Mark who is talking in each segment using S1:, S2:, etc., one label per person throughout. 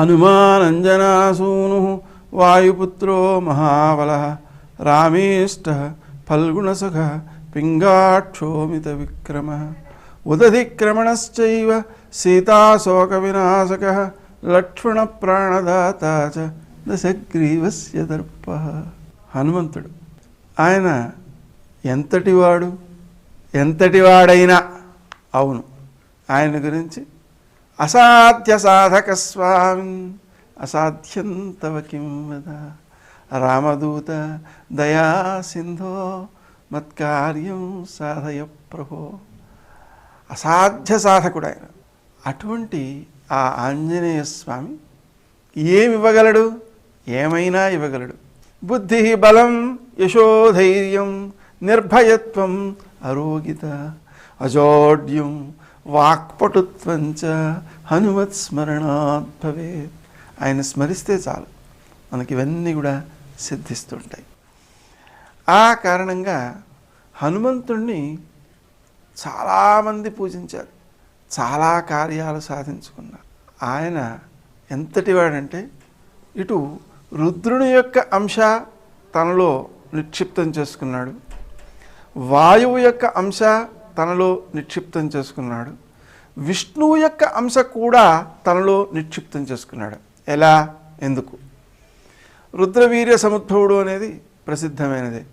S1: హనుమానంజనాసూను వాయుపుత్రో మహాబల రామేష్ట ఫల్గుణసఖ పింగాక్షోమిత విక్రమ ఉదధిక్రమణశ్చైవ సీతాశోకవినాశక లక్ష్మణ ప్రాణదాత చ దశగ్రీవస్య దర్ప. హనుమంతుడు ఆయన ఎంతటివాడు? ఎంతటివాడైనా? అవును ఆయన గురించి అసాధ్య సాధక స్వామి అసాధ్యం తవ కిం వద? రామదూత దయా సింధో మత్కార్యం సాధయ ప్రభో. అసాధ్య సాధకుడు ఆయన అటువంటి ఆ ఆంజనేయ స్వామి ఏమివ్వగలడు? ఏమైనా ఇవ్వగలడు? బుద్ధి బలం యశోధైర్యం నిర్భయత్వం అరోగిత అజోడ్యం వాక్పటుత్వంచ హనుమత్ స్మరణాత్ భవేత్. ఆయన స్మరిస్తే చాలు. మనకి ఇవన్నీ కూడా సిద్ధిస్తుంటాయి. ఆ కారణంగా హనుమంతుణ్ణి చాలామంది పూజించారు. చాలా కార్యాలు సాధించుకున్నారు. ఆయన ఎంతటి వాడంటే ఇటు రుద్రుని యొక్క అంశ తనలో నిక్షిప్తం చేసుకున్నాడు. వాయువు యొక్క అంశ తనలో నిక్షిప్తం చేసుకున్నాడు. విష్ణువు యొక్క అంశ కూడా తనలో నిక్షిప్తం చేసుకున్నాడు. ఎలా? ఎందుకు? రుద్రవీర్య సముద్భవుడు అనేది ప్రసిద్ధమైనది.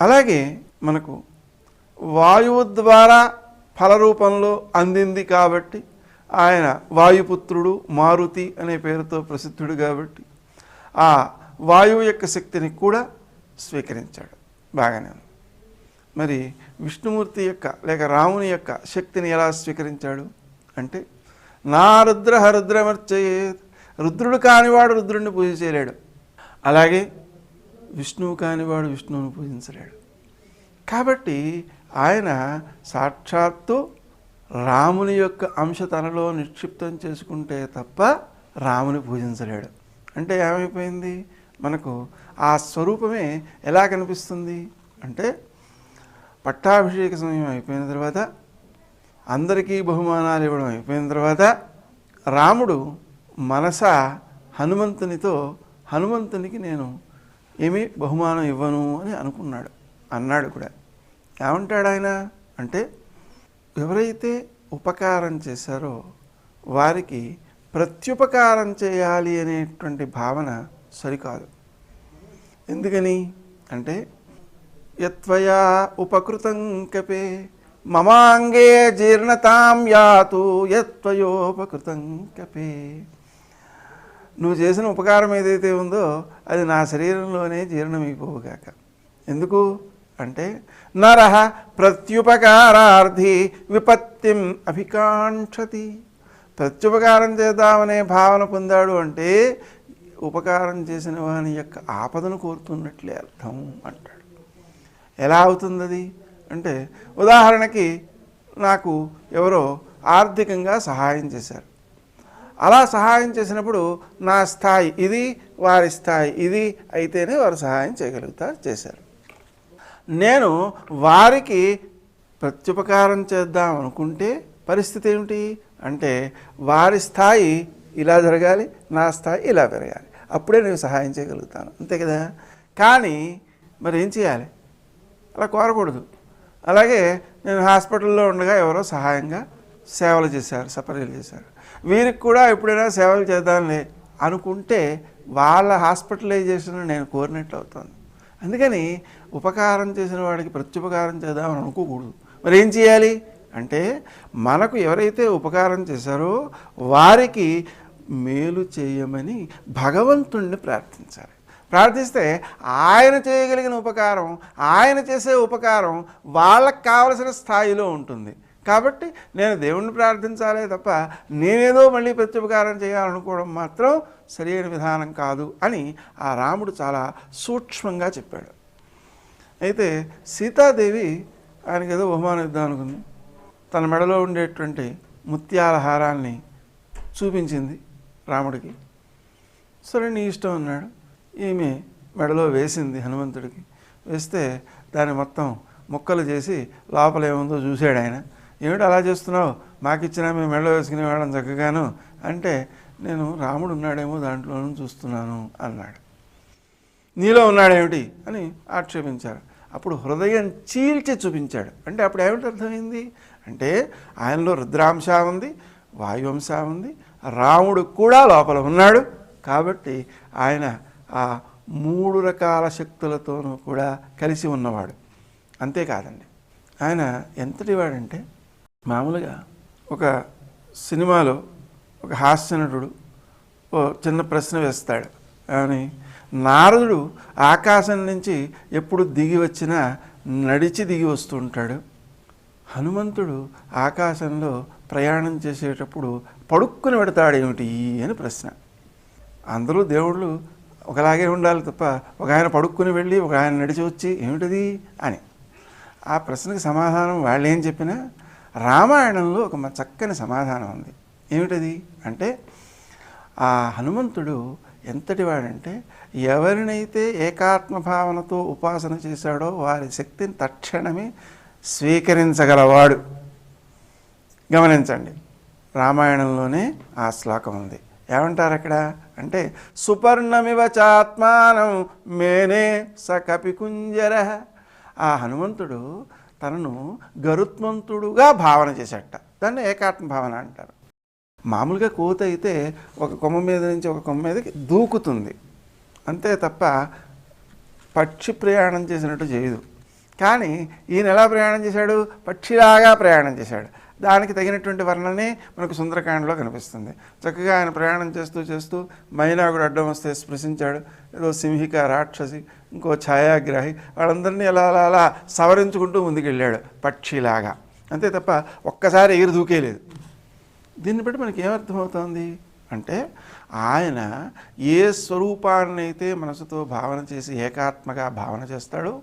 S1: అలాగే మనకు వాయువు ద్వారా ఫల రూపంలో అందింది కాబట్టి ఆయన వాయుపుత్రుడు మారుతి అనే పేరుతో ప్రసిద్ధుడు కాబట్టి ఆ వాయువు యొక్క శక్తిని కూడా స్వీకరించాడు. బాగానే ఉంది. మరి విష్ణుమూర్తి యొక్క లేక రాముని యొక్క శక్తిని ఎలా స్వీకరించాడు? అంటే నా రుద్ర హరుద్రమర్చే రుద్రుడు కానివాడు రుద్రుడిని పూజ చేయలేడు అలాగే విష్ణువు కానివాడు విష్ణువుని పూజించలేడు. కాబట్టి ఆయన సాక్షాత్తు రాముని యొక్క అంశ తనలో నిక్షిప్తం చేసుకుంటే తప్ప రాముని పూజించలేడు. అంటే ఏమైపోయింది? మనకు ఆ స్వరూపమే ఎలా కనిపిస్తుంది? అంటే పట్టాభిషేక సమయం అయిపోయిన తర్వాత అందరికీ బహుమానాలు ఇవ్వడం అయిపోయిన తర్వాత రాముడు మనస హనుమంతునితో హనుమంతునికి నేను ఏమీ బహుమానం ఇవ్వను అని అనుకున్నాడు అన్నాడు కూడా. ఏమంటాడు ఆయన? అంటే ఎవరైతే ఉపకారం చేశారో వారికి ప్రత్యుపకారం చేయాలి అనేటువంటి భావన సరికాదు. ఎందుకని? అంటే యత్వయా ఉపకృతం కపే. మమాంగే జీర్ణతాం యాతు యత్వయోపకృతం కపే. నువ్వు చేసిన ఉపకారం ఏదైతే ఉందో అది నా శరీరంలోనే జీర్ణమైపోవుగాక. ఎందుకు? అంటే నర ప్రత్యుపకారార్థి విపత్తిం అభికాంక్షతి. ప్రత్యుపకారం చేద్దామనే భావన పొందాడు అంటే ఉపకారం చేసిన వాని యొక్క ఆపదను కోరుతున్నట్లే అర్థం అంటాడు. ఎలా అవుతుంది అది అంటే ఉదాహరణకి నాకు ఎవరో ఆర్థికంగా సహాయం చేశారు. అలా సహాయం చేసినప్పుడు నా స్థాయి ఇది వారి స్థాయి ఇది అయితేనే వారు సహాయం చేయగలుగుతారు చేశారు. నేను వారికి ప్రత్యుపకారం చేద్దాం అనుకుంటే పరిస్థితి ఏమిటి? అంటే వారి స్థాయి ఇలా జరగాలి నా స్థాయి ఇలా పెరగాలి. అప్పుడే నేను సహాయం చేయగలుగుతాను. అంతే కదా? కానీ మరి ఏం చేయాలి? అలా కోరకూడదు. అలాగే నేను హాస్పిటల్లో ఉండగా ఎవరో సహాయంగా సేవలు చేశారు సపర్యలు చేశారు. వీరికి కూడా ఎప్పుడైనా సేవలు చేద్దాంలే అనుకుంటే వాళ్ళ హాస్పిటలైజేషన్ నేను కోరినట్లు అవుతుంది. అందుకని ఉపకారం చేసిన వాడికి ప్రత్యుపకారం చేద్దామని అనుకోకూడదు. మరి ఏం చేయాలి? అంటే మనకు ఎవరైతే ఉపకారం చేశారో వారికి మేలు చేయమని భగవంతుణ్ణి ప్రార్థించాలి. ప్రార్థిస్తే ఆయన చేయగలిగిన ఉపకారం ఆయన చేసే ఉపకారం వాళ్ళకు కావలసిన స్థాయిలో ఉంటుంది. కాబట్టి నేను దేవుణ్ణి ప్రార్థించాలే తప్ప నేనేదో మళ్ళీ ప్రత్యుపకారం చేయాలనుకోవడం మాత్రం సరైన విధానం కాదు అని ఆ రాముడు చాలా సూక్ష్మంగా చెప్పాడు. అయితే సీతాదేవి ఆయనకి ఏదో బహుమానం ఇద్దాం అనుకుంది. తన మెడలో ఉండేటువంటి ముత్యాల హారాన్ని చూపించింది రాముడికి. సరే నీ ఇష్టం అన్నాడు. ఈమె మెడలో వేసింది హనుమంతుడికి. వేస్తే దాన్ని మొత్తం ముక్కలు చేసి లోపల ఏముందో చూశాడు ఆయన. ఏమిటి అలా చేస్తున్నావు? మాకిచ్చినా మేము మెడలో వేసుకునే వాళ్ళం చక్కగాను అంటే నేను రాముడు ఉన్నాడేమో దాంట్లోనూ చూస్తున్నాను అన్నాడు. నీలో ఉన్నాడేమిటి? అని ఆక్షేపించారు. అప్పుడు హృదయం చీల్చి చూపించాడు. అంటే అప్పుడు ఏమిటి అర్థమైంది? అంటే ఆయనలో రుద్రాంశ ఉంది వాయువంశ ఉంది రాముడు కూడా లోపల ఉన్నాడు. కాబట్టి ఆయన ఆ మూడు రకాల శక్తులతోనూ కూడా కలిసి ఉన్నవాడు. అంతేకాదండి. ఆయన ఎంతటి వాడంటే మామూలుగా ఒక సినిమాలో ఒక హాస్యనటుడు ఓ చిన్న ప్రశ్న వేస్తాడు. అని నారదుడు ఆకాశం నుంచి ఎప్పుడు దిగి వచ్చినా నడిచి దిగి వస్తుంటాడు హనుమంతుడు ఆకాశంలో ప్రయాణం చేసేటప్పుడు పడుక్కుని పెడతాడేమిటి అని ప్రశ్న. అందరూ దేవుళ్ళు ఒకలాగే ఉండాలి తప్ప ఒక ఆయన పడుక్కుని వెళ్ళి ఒక ఆయన నడిచి వచ్చి ఏమిటిది అని. ఆ ప్రశ్నకి సమాధానం వాళ్ళు ఏం చెప్పినా రామాయణంలో ఒక మ- చక్కని సమాధానం ఉంది. ఏమిటది అంటే ఆ హనుమంతుడు ఎంతటి వాడంటే ఎవరినైతే ఏకాత్మ భావనతో ఉపాసన చేశాడో వారి శక్తిని తక్షణమే స్వీకరించగలవాడు. గమనించండి. రామాయణంలోనే ఆ శ్లోకం ఉంది. ఏమంటారు అక్కడ అంటే సుపర్ణమివ చాత్మానం మేనే స కపికుంజర ఆ హనుమంతుడు తనను గరుత్మంతుడుగా భావన చేశాట దాన్ని ఏకాత్మ భావన అంటారు. మామూలుగా కోత అయితే ఒక కొమ్మ మీద నుంచి ఒక కొమ్మ మీదకి దూకుతుంది. అంతే తప్ప పక్షి ప్రయాణం చేసినట్టు చేయదు. కానీ ఈయన ఎలా ప్రయాణం చేశాడు? పక్షిలాగా ప్రయాణం చేశాడు. దానికి తగినటువంటి వర్ణనే మనకు సుందరకాండలో కనిపిస్తుంది. చక్కగా ఆయన ప్రయాణం చేస్తూ చేస్తూ మైనాగుడు అడ్డం వస్తే స్పృశించాడు. ఏదో సింహిక రాక్షసి ఇంకో ఛాయాగ్రాహి వాళ్ళందరినీ అలా అలా అలా సవరించుకుంటూ ముందుకెళ్ళాడు పక్షిలాగా. అంతే తప్ప ఒక్కసారి ఎగిరి దూకేలేదు. దీన్ని బట్టి మనకి ఏమర్థమవుతోంది అంటే ఆయన ఏ స్వరూపాన్నైతే మనసుతో భావన చేసి ఏకాత్మగా భావన చేస్తాడో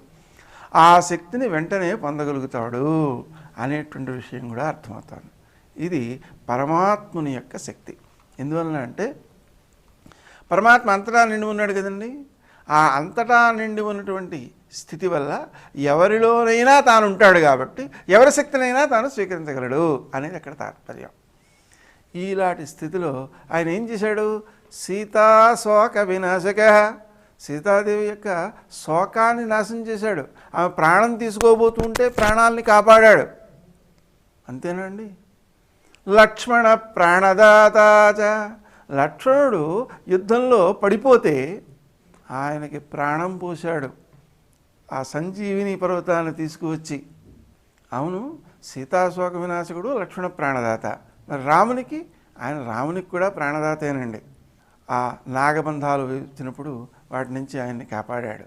S1: ఆ శక్తిని వెంటనే పొందగలుగుతాడు. అనేటువంటి విషయం కూడా అర్థమవుతుంది. ఇది పరమాత్ముని యొక్క శక్తి. ఎందువలన అంటే పరమాత్మ అంతటా నిండి ఉన్నాడు కదండి. ఆ అంతటా నిండి ఉన్నటువంటి స్థితి వల్ల ఎవరిలోనైనా తాను ఉంటాడు కాబట్టి ఎవరి శక్తినైనా తాను స్వీకరించగలడు అనేది అక్కడ తాత్పర్యం. ఈలాంటి స్థితిలో ఆయన ఏం చేశాడు? సీతా శోక వినాశక. సీతాదేవి యొక్క శోకాన్ని నాశనం చేశాడు. ఆమె ప్రాణం తీసుకోబోతుంటే ప్రాణాలని కాపాడాడు. అంతేనండి లక్ష్మణ ప్రాణదాతాచ లక్ష్మణుడు యుద్ధంలో పడిపోతే ఆయనకి ప్రాణం పోశాడు. ఆ సంజీవిని పర్వతాన్ని తీసుకువచ్చి. అవును సీతాశోక వినాశకుడు లక్ష్మణ ప్రాణదాత. మరి రామునికి ఆయన రామునికి కూడా ప్రాణదాతేనండి. ఆ నాగబంధాలు వచ్చినప్పుడు వాటి నుంచి ఆయన్ని కాపాడాడు.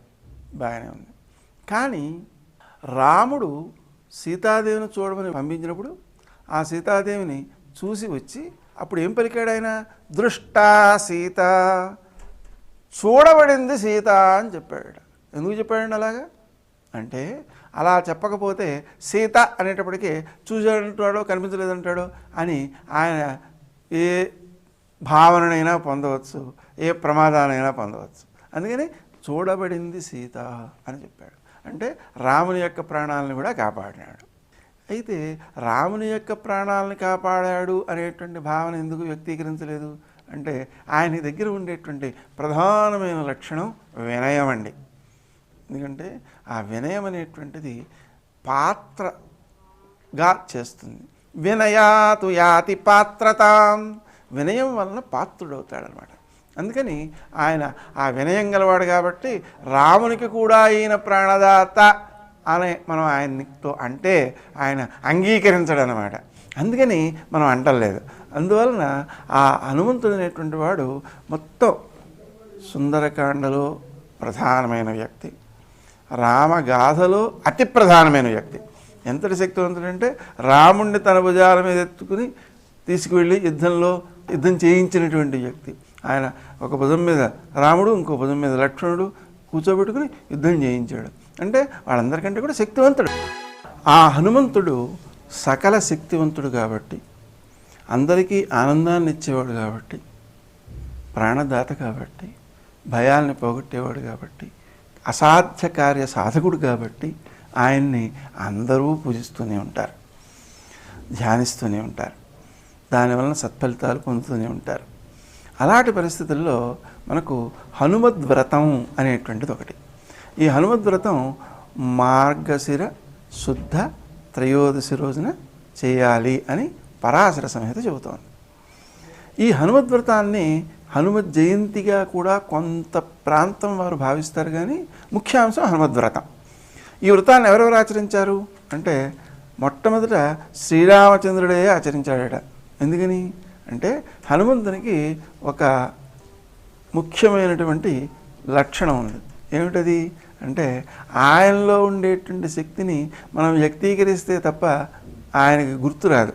S1: బాగానే ఉంది. కానీ రాముడు సీతాదేవిని చూడమని పంపించినప్పుడు ఆ సీతాదేవిని చూసి వచ్చి అప్పుడు ఏం పలికాడు ఆయన? దృష్టా సీత చూడబడింది సీత అని చెప్పాడు ఎందుకు చెప్పాడండి అలాగా? అంటే అలా చెప్పకపోతే సీత అనేటప్పటికీ చూసాడంటాడో కనిపించలేదంటాడో అని ఆయన ఏ భావననైనా పొందవచ్చు ఏ ప్రమాదానైనా పొందవచ్చు. అందుకని చూడబడింది సీత అని చెప్పాడు. అంటే రాముని యొక్క ప్రాణాలను కూడా కాపాడినాడు. అయితే రాముని యొక్క ప్రాణాలను కాపాడాడు అనేటువంటి భావన ఎందుకు వ్యక్తీకరించలేదు? అంటే ఆయన దగ్గర ఉండేటువంటి ప్రధానమైన లక్షణం వినయం అండి. ఎందుకంటే ఆ వినయం అనేటువంటిది పాత్రగా చేస్తుంది. వినయాతు యాతి పాత్రతాం. వినయం వలన పాత్రుడవుతాడనమాట. అందుకని ఆయన ఆ వినయం గలవాడు కాబట్టి రామునికి కూడా ఈయన ప్రాణదాత అనే మనం ఆయనతో అంటే ఆయన అంగీకరించడం అనమాట అందుకని మనం అంటలేదు. అందువలన ఆ హనుమంతుడు అనేటువంటి వాడు మొత్తం సుందరకాండలో ప్రధానమైన వ్యక్తి. రామగాథలో అతి ప్రధానమైన వ్యక్తి. ఎంతటి శక్తివంతుడంటే రాముణ్ణి తన భుజాల మీద ఎత్తుకుని తీసుకువెళ్ళి యుద్ధంలో యుద్ధం చేయించినటువంటి వ్యక్తి. ఆయన ఒక భుజం మీద రాముడు ఇంకో భుజం మీద లక్ష్మణుడు కూర్చోబెట్టుకుని యుద్ధం చేయించాడు. అంటే వాళ్ళందరికంటే కూడా శక్తివంతుడు. ఆ హనుమంతుడు సకల శక్తివంతుడు కాబట్టి అందరికీ ఆనందాన్ని ఇచ్చేవాడు కాబట్టి ప్రాణదాత కాబట్టి భయాల్ని పోగొట్టేవాడు కాబట్టి అసాధ్య కార్య సాధకుడు కాబట్టి ఆయన్ని అందరూ పూజిస్తూనే ఉంటారు ధ్యానిస్తూనే ఉంటారు. దానివలన సత్ఫలితాలు పొందుతూనే ఉంటారు. అలాంటి పరిస్థితుల్లో మనకు హనుమద్వ్రతం అనేటువంటిది ఒకటి. ఈ హనుమద్వ్రతం మార్గశిర శుద్ధ త్రయోదశి రోజున చేయాలి అని పరాశర సంహిత చెబుతోంది. ఈ హనుమద్వ్రతాన్ని హనుమత్ జయంతిగా కూడా కొంత ప్రాంతం వారు భావిస్తారు కానీ ముఖ్యాంశం హనుమద్వ్రతం. ఈ వ్రతాన్ని ఎవరెవరు ఆచరించారు? అంటే మొట్టమొదట శ్రీరామచంద్రుడే ఆచరించాడట. ఎందుకని? అంటే హనుమంతునికి ఒక ముఖ్యమైనటువంటి లక్షణం ఉంది. ఏమిటది? అంటే ఆయనలో ఉండేటువంటి శక్తిని మనం వ్యక్తీకరిస్తే తప్ప ఆయనకి గుర్తురాదు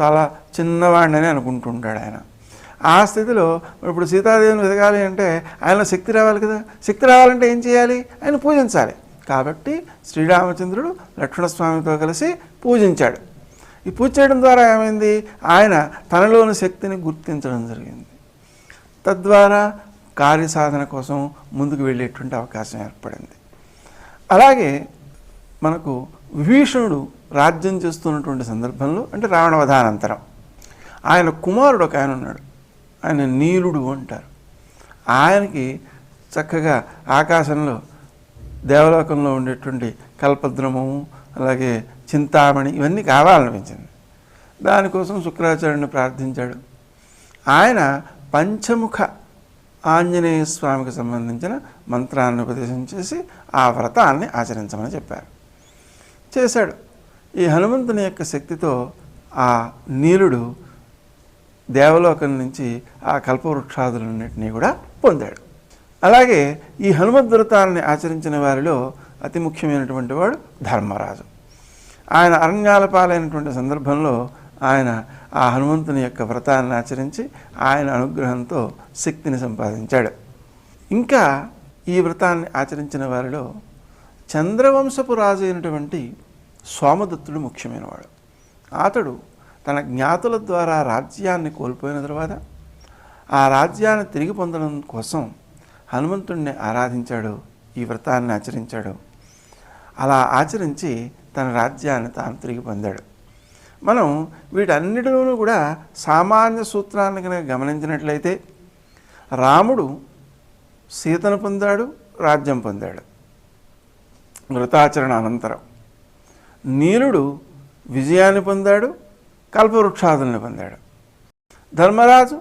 S1: చాలా చిన్నవాడిని అనుకుంటుంటాడు ఆయన. ఆ స్థితిలో ఇప్పుడు సీతాదేవిని వెతకాలి అంటే ఆయనలో శక్తి రావాలి కదా? శక్తి రావాలంటే ఏం చేయాలి? ఆయన పూజించాలి. కాబట్టి శ్రీరామచంద్రుడు లక్ష్మణస్వామితో కలిసి పూజించాడు. ఈ పూజ చేయడం ద్వారా ఏమైంది? ఆయన తనలోని శక్తిని గుర్తించడం జరిగింది. తద్వారా కార్యసాధన కోసం ముందుకు వెళ్ళేటువంటి అవకాశం ఏర్పడింది. అలాగే మనకు విభీషణుడు రాజ్యం చేస్తున్నటువంటి సందర్భంలో అంటే రావణవధానంతరం ఆయన కుమారుడు ఒక ఆయన ఉన్నాడు. ఆయన నీలుడు అంటారు. ఆయనకి చక్కగా ఆకాశంలో దేవలోకంలో ఉండేటువంటి కల్పద్రమము అలాగే చింతామణి ఇవన్నీ కావాలనిపించింది. దానికోసం శుక్రాచార్యుని ప్రార్థించాడు. ఆయన పంచముఖ ఆంజనేయ స్వామికి సంబంధించిన మంత్రాన్ని ఉపదేశం చేసి ఆ వ్రతాన్ని ఆచరించమని చెప్పారు. చేశాడు. ఈ హనుమంతుని యొక్క శక్తితో ఆ నీలుడు దేవలోకం నుంచి ఆ కల్పవృక్షాదులన్నింటినీ కూడా పొందాడు. అలాగే ఈ హనుమద్వ్రతాలని ఆచరించిన వారిలో అతి ముఖ్యమైనటువంటి వాడు ధర్మరాజు. ఆయన అరణ్యాల పాలైనటువంటి సందర్భంలో ఆయన ఆ హనుమంతుని యొక్క వ్రతాన్ని ఆచరించి ఆయన అనుగ్రహంతో శక్తిని సంపాదించాడు. ఇంకా ఈ వ్రతాన్ని ఆచరించిన వారిలో చంద్రవంశపు రాజు అయినటువంటి సోమదత్తుడు ముఖ్యమైనవాడు. అతడు తన జ్ఞాతుల ద్వారా రాజ్యాన్ని కోల్పోయిన తర్వాత ఆ రాజ్యాన్ని తిరిగి పొందడం కోసం హనుమంతుణ్ణి ఆరాధించాడు ఈ వ్రతాన్ని ఆచరించాడు. అలా ఆచరించి తన రాజ్యాన్ని తాను తిరిగి పొందాడు. మనం వీటన్నిటిలోనూ కూడా సామాన్య సూత్రాన్ని కనుక గమనించినట్లయితే రాముడు సీతను పొందాడు రాజ్యం పొందాడు. వ్రతాచరణ అనంతరం నీలుడు విజయాన్ని పొందాడు కల్పవృక్షాదుల్ని పొందాడు. ధర్మరాజు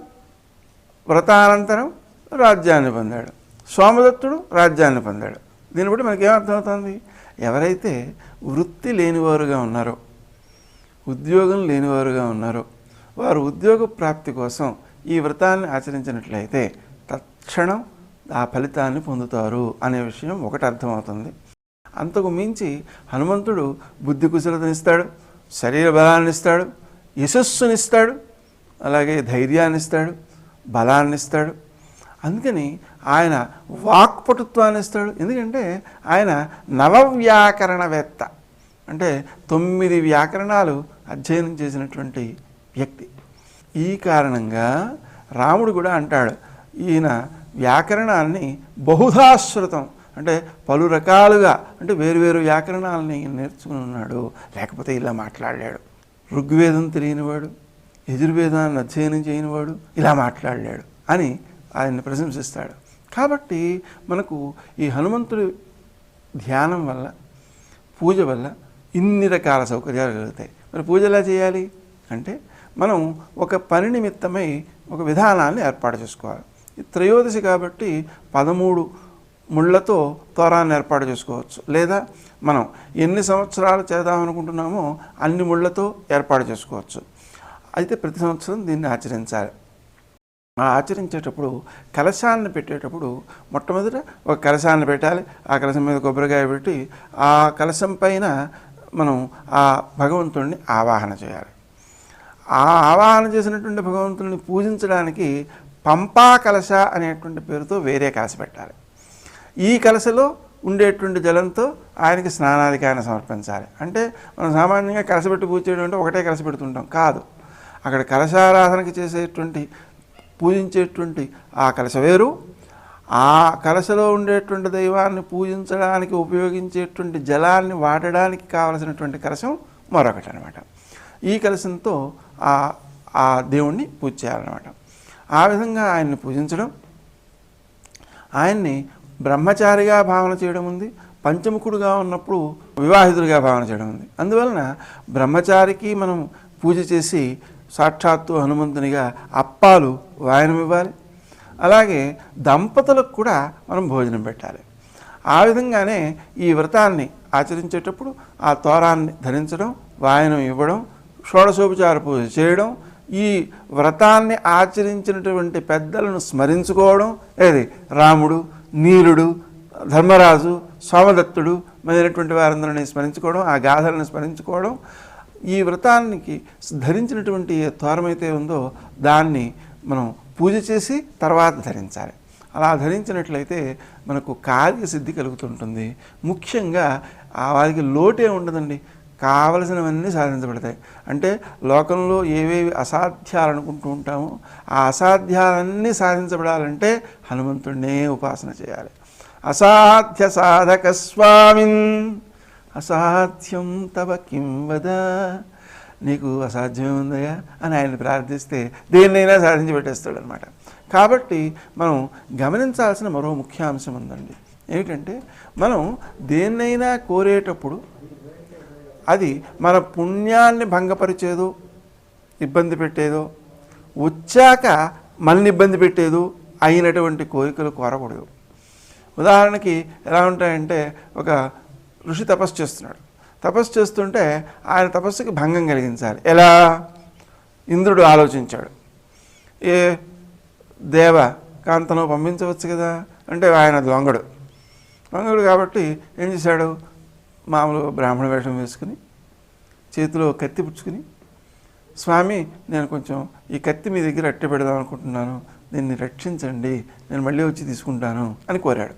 S1: వ్రతానంతరం రాజ్యాన్ని పొందాడు. సోమదత్తుడు రాజ్యాన్ని పొందాడు. దీన్ని బట్టి మనకేమర్థమవుతుంది ఎవరైతే వృత్తి లేనివారుగా ఉన్నారో ఉద్యోగం లేనివారుగా ఉన్నారో వారు ఉద్యోగ ప్రాప్తి కోసం ఈ వ్రతాన్ని ఆచరించినట్లయితే తక్షణం ఆ ఫలితాన్ని పొందుతారు అనే విషయం ఒకటి అర్థమవుతుంది. అంతకు మించి హనుమంతుడు బుద్ధి కుశలతనిస్తాడు శరీర బలాన్ని ఇస్తాడు యశస్సునిస్తాడు అలాగే ధైర్యాన్ని ఇస్తాడు బలాన్ని ఇస్తాడు అందుకని ఆయన వాక్పటుత్వాన్ని ఇస్తాడు. ఎందుకంటే ఆయన నవవ్యాకరణవేత్త. అంటే తొమ్మిది వ్యాకరణాలు అధ్యయనం చేసినటువంటి వ్యక్తి. ఈ కారణంగా రాముడు కూడా అంటాడు ఈయన వ్యాకరణాన్ని బహుధాశ్రుతం అంటే పలు రకాలుగా అంటే వేరువేరు వ్యాకరణాలని నేర్చుకుని ఉన్నాడు. లేకపోతే ఇలా మాట్లాడాడు ఋగ్వేదం తెలియనివాడు యజుర్వేదాన్ని అధ్యయనం చేయనివాడు ఇలా మాట్లాడాడు అని ఆయన్ని ప్రశంసిస్తాడు. కాబట్టి మనకు ఈ హనుమంతుడి ధ్యానం వల్ల పూజ వల్ల ఇన్ని రకాల సౌకర్యాలు కలుగుతాయి. మరి పూజ ఎలా చేయాలి? అంటే మనం ఒక పని నిమిత్తమై ఒక విధానాన్ని ఏర్పాటు చేసుకోవాలి. ఈ త్రయోదశి కాబట్టి పదమూడు ముళ్ళతో తోరాన్ని ఏర్పాటు చేసుకోవచ్చు. లేదా మనం ఎన్ని సంవత్సరాలు చేద్దామనుకుంటున్నామో అన్ని ముళ్ళతో ఏర్పాటు చేసుకోవచ్చు. అయితే ప్రతి సంవత్సరం దీన్ని ఆచరించాలి. ఆచరించేటప్పుడు కలశాన్ని పెట్టేటప్పుడు మొట్టమొదట ఒక కలశాన్ని పెట్టాలి. ఆ కలశం మీద కొబ్బరికాయ పెట్టి ఆ కలశం పైన మనం ఆ భగవంతుడిని ఆవాహన చేయాలి. ఆ ఆవాహన చేసినటువంటి భగవంతుడిని పూజించడానికి పంపా కలశ అనేటువంటి పేరుతో వేరే కలశ పెట్టాలి. ఈ కలశలో ఉండేటువంటి జలంతో ఆయనకి స్నానాధికారాన్ని సమర్పించాలి. అంటే మనం సామాన్యంగా కలశ పెట్టి పూజ చేయడం అంటే ఒకటే కలశ పెడుతుంటాం. కాదు. అక్కడ కలశారాధనకి చేసేటువంటి పూజించేటువంటి ఆ కలశ వేరు ఆ కలశలో ఉండేటువంటి దైవాన్ని పూజించడానికి ఉపయోగించేటువంటి జలాన్ని వాడడానికి కావలసినటువంటి కలశం మరొకటి అనమాట ఈ కలశంతో ఆ ఆ దేవుణ్ణి పూజ చేయాలన్నమాట. ఆ విధంగా ఆయన్ని పూజించడం ఆయన్ని బ్రహ్మచారిగా భావన చేయడం ఉంది పంచముఖుడుగా ఉన్నప్పుడు వివాహితుడిగా భావన చేయడం ఉంది. అందువలన బ్రహ్మచారికి మనం పూజ చేసి సాక్షాత్తు హనుమంతునిగా అప్పాలు వాయనం ఇవ్వాలి. అలాగే దంపతులకు కూడా మనం భోజనం పెట్టాలి. ఆ విధంగానే ఈ వ్రతాన్ని ఆచరించేటప్పుడు ఆ తోరాన్ని ధరించడం వాయనం ఇవ్వడం షోడశోపచార పూజ చేయడం ఈ వ్రతాన్ని ఆచరించినటువంటి పెద్దలను స్మరించుకోవడం ఏది? రాముడు నీలుడు ధర్మరాజు సోమదత్తుడు మొదలైనటువంటి వారందరినీ స్మరించుకోవడం ఆ గాథలను స్మరించుకోవడం ఈ వ్రతానికి ధరించినటువంటి ఏ తోరమైతే ఉందో దాన్ని మనం పూజ చేసి తర్వాత ధరించాలి. అలా ధరించినట్లయితే మనకు కార్యసిద్ధి కలుగుతుంటుంది. ముఖ్యంగా ఆ వారికి లోటే ఉండదండి. కావలసినవన్నీ సాధించబడతాయి. అంటే లోకంలో ఏవేవి అసాధ్యాలు అనుకుంటూ ఉంటామో ఆ అసాధ్యాలన్నీ సాధించబడాలంటే హనుమంతుడినే ఉపాసన చేయాలి. అసాధ్య సాధక స్వామిన్. అసాధ్యం తవ కిం వద? నీకు అసాధ్యం ఉందయ్యా అని ఆయన ప్రార్థిస్తే దేన్నైనా సాధించి పెట్టేస్తాడు అనమాట కాబట్టి మనం గమనించాల్సిన మరో ముఖ్యాంశం ఉందండి. ఏమిటంటే మనం దేన్నైనా కోరేటప్పుడు అది మన పుణ్యాన్ని భంగపరిచేదో ఇబ్బంది పెట్టేదో వచ్చాక మనల్ని ఇబ్బంది పెట్టేదో అయినటువంటి కోరికలు కోరకూడదు. ఉదాహరణకి ఎలా ఉంటాయంటే ఒక ఋషి తపస్సు చేస్తున్నాడు. తపస్సు చేస్తుంటే ఆయన తపస్సుకి భంగం కలిగించాలి. ఎలా? ఇంద్రుడు ఆలోచించాడు. ఏ దేవ కాంతను పంపించవచ్చు కదా? అంటే ఆయన దొంగడు. దొంగడు కాబట్టి ఏం చేశాడు? మామూలు బ్రాహ్మణ వేషం వేసుకుని చేతిలో కత్తి పుచ్చుకుని స్వామి నేను కొంచెం ఈ కత్తి మీ దగ్గర అట్టె పెడదాం అనుకుంటున్నాను. దీన్ని రక్షించండి. నేను మళ్ళీ వచ్చి తీసుకుంటాను అని కోరాడు.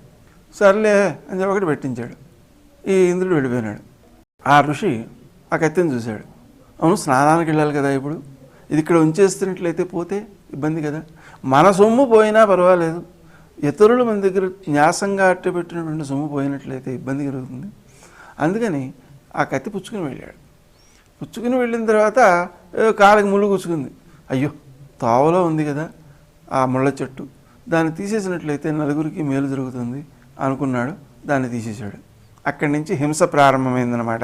S1: సర్లే అని చెప్పి ఒకటి పెట్టించాడు. ఈ ఇంద్రుడు వెళ్ళిపోయినాడు. ఆ ఋషి ఆ కత్తిని చూశాడు. అవును స్నానానికి వెళ్ళాలి కదా ఇప్పుడు? ఇది ఇక్కడ ఉంచేస్తున్నట్లయితే పోతే ఇబ్బంది కదా? మన సొమ్ము పోయినా పర్వాలేదు. ఇతరులు మన దగ్గర న్యాసంగా అట్టబెట్టినటువంటి సొమ్ము పోయినట్లయితే ఇబ్బంది కలుగుతుంది. అందుకని ఆ కత్తి పుచ్చుకుని వెళ్ళాడు. పుచ్చుకుని వెళ్ళిన తర్వాత ఏదో కాళ్ళకి ముళ్ళు గుచ్చుకుంది. అయ్యో తావలో ఉంది కదా ఆ ముళ్ళ చెట్టు. దాన్ని తీసేసినట్లయితే నలుగురికి మేలు జరుగుతుంది అనుకున్నాడు. దాన్ని తీసేశాడు. అక్కడి నుంచి హింస ప్రారంభమైందనమాట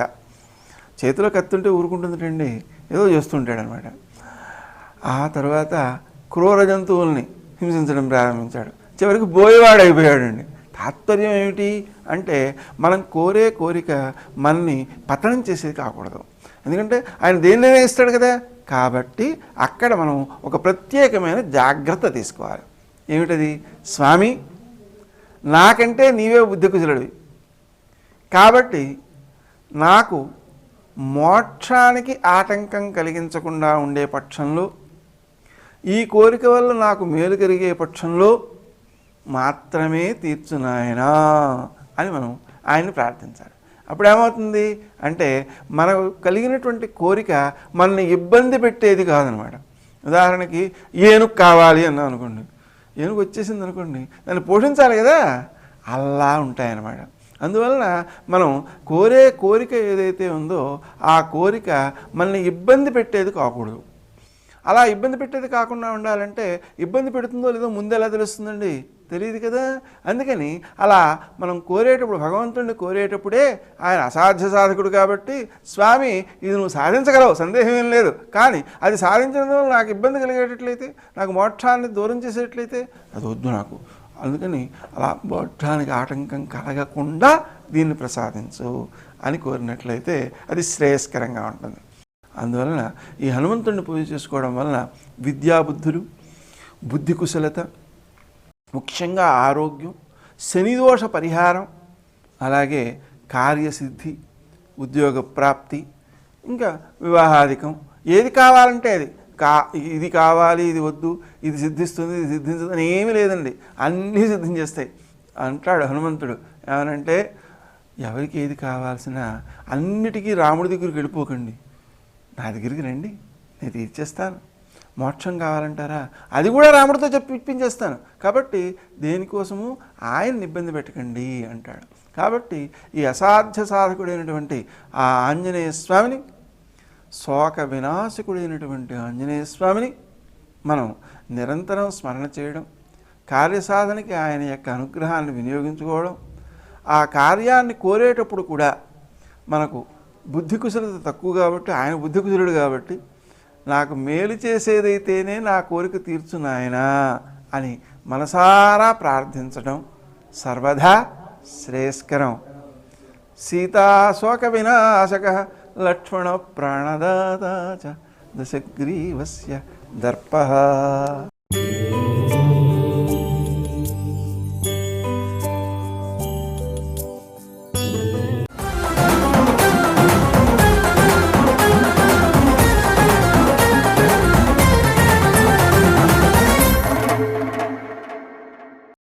S1: చేతిలో కత్తుంటే ఊరుకుంటుందండి ఏదో చేస్తుంటాడనమాట ఆ తర్వాత క్రూర జంతువుల్ని హింసించడం ప్రారంభించాడు. చివరికి బోయేవాడు అయిపోయాడండి తాత్పర్యం ఏమిటి అంటే మనం కోరే కోరిక మనని పతనం చేసేది కాకూడదు. ఎందుకంటే ఆయన దేన్నైనా ఇస్తాడు కదా? కాబట్టి అక్కడ మనం ఒక ప్రత్యేకమైన జాగ్రత్త తీసుకోవాలి. ఏమిటది? స్వామి నాకంటే నీవే బుద్ధి కుశలుడివి కాబట్టి నాకు మోక్షానికి ఆటంకం కలిగించకుండా ఉండే పక్షంలో ఈ కోరిక వల్ల నాకు మేలు కలిగే పక్షంలో మాత్రమే తీర్చునాయనా అని మనం ఆయన్ని ప్రార్థించాలి. అప్పుడు ఏమవుతుంది అంటే మనకు కలిగినటువంటి కోరిక మనల్ని ఇబ్బంది పెట్టేది కాదనమాట. ఉదాహరణకి ఏనుగు కావాలి అన్నాం అనుకోండి. ఏనుగు వచ్చేసింది అనుకోండి దాన్ని పోషించాలి కదా? అలా ఉంటాయన్నమాట. అందువలన మనం కోరే కోరిక ఏదైతే ఉందో ఆ కోరిక మనల్ని ఇబ్బంది పెట్టేది కాకూడదు. అలా ఇబ్బంది పెట్టేది కాకుండా ఉండాలంటే ఇబ్బంది పెడుతుందో లేదో ముందు ఎలా తెలుస్తుందండి? తెలియదు కదా? అందుకని అలా మనం కోరేటప్పుడు భగవంతుడిని కోరేటప్పుడే ఆయన అసాధ్య సాధకుడు కాబట్టి స్వామి ఇది నువ్వు సాధించగలవు సందేహం ఏం లేదు. కానీ అది సాధించడం నాకు ఇబ్బంది కలిగేటట్లయితే నాకు మోక్షాన్ని దూరం చేసేటట్లయితే అది వద్దు నాకు. అందుకని అలా మోక్షానికి ఆటంకం కలగకుండా దీన్ని ప్రసాదించు అని కోరినట్లయితే అది శ్రేయస్కరంగా ఉంటుంది. అందువలన ఈ హనుమంతుడిని పూజ చేసుకోవడం వలన విద్యాబుద్ధులు బుద్ధి కుశలత ముఖ్యంగా ఆరోగ్యం శనిదోష పరిహారం అలాగే కార్యసిద్ధి ఉద్యోగ ప్రాప్తి ఇంకా వివాహాధికం ఏది కావాలంటే అది. కా ఇది కావాలి ఇది వద్దు ఇది సిద్ధిస్తుంది ఇది సిద్ధించదు అని ఏమీ లేదండి. అన్నీ సిద్ధించేస్తాయి. అంటాడు హనుమంతుడు. ఏమనంటే ఎవరికి ఏది కావాల్సిన అన్నిటికీ రాముడి దగ్గరికి వెళ్ళిపోకండి. నా దగ్గరికి రండి. నేను తీర్చేస్తాను. మోక్షం కావాలంటారా? అది కూడా రాముడితో చెప్పి ఇప్పించేస్తాను. కాబట్టి దేనికోసము ఆయన్ని ఇబ్బంది పెట్టకండి అంటాడు. కాబట్టి ఈ అసాధ్య సాధకుడైనటువంటి ఆ ఆంజనేయ స్వామిని శోక వినాశకుడైనటువంటి ఆంజనేయ స్వామిని మనం నిరంతరం స్మరణ చేయడం కార్యసాధనకి ఆయన యొక్క అనుగ్రహాన్ని వినియోగించుకోవడం ఆ కార్యాన్ని కోరేటప్పుడు కూడా మనకు బుద్ధి కుశలత తక్కువ కాబట్టి ఆయన బుద్ధి కుశలుడు కాబట్టి నాకు మేలు చేసేదైతేనే నా కోరిక తీర్చు నాయనా అని మనసారా ప్రార్థించడం సర్వదా శ్రేయస్కరం. సీతాశోక వినాశక లక్ష్మణ ప్రాణదాత దశగ్రీవస్య దర్ప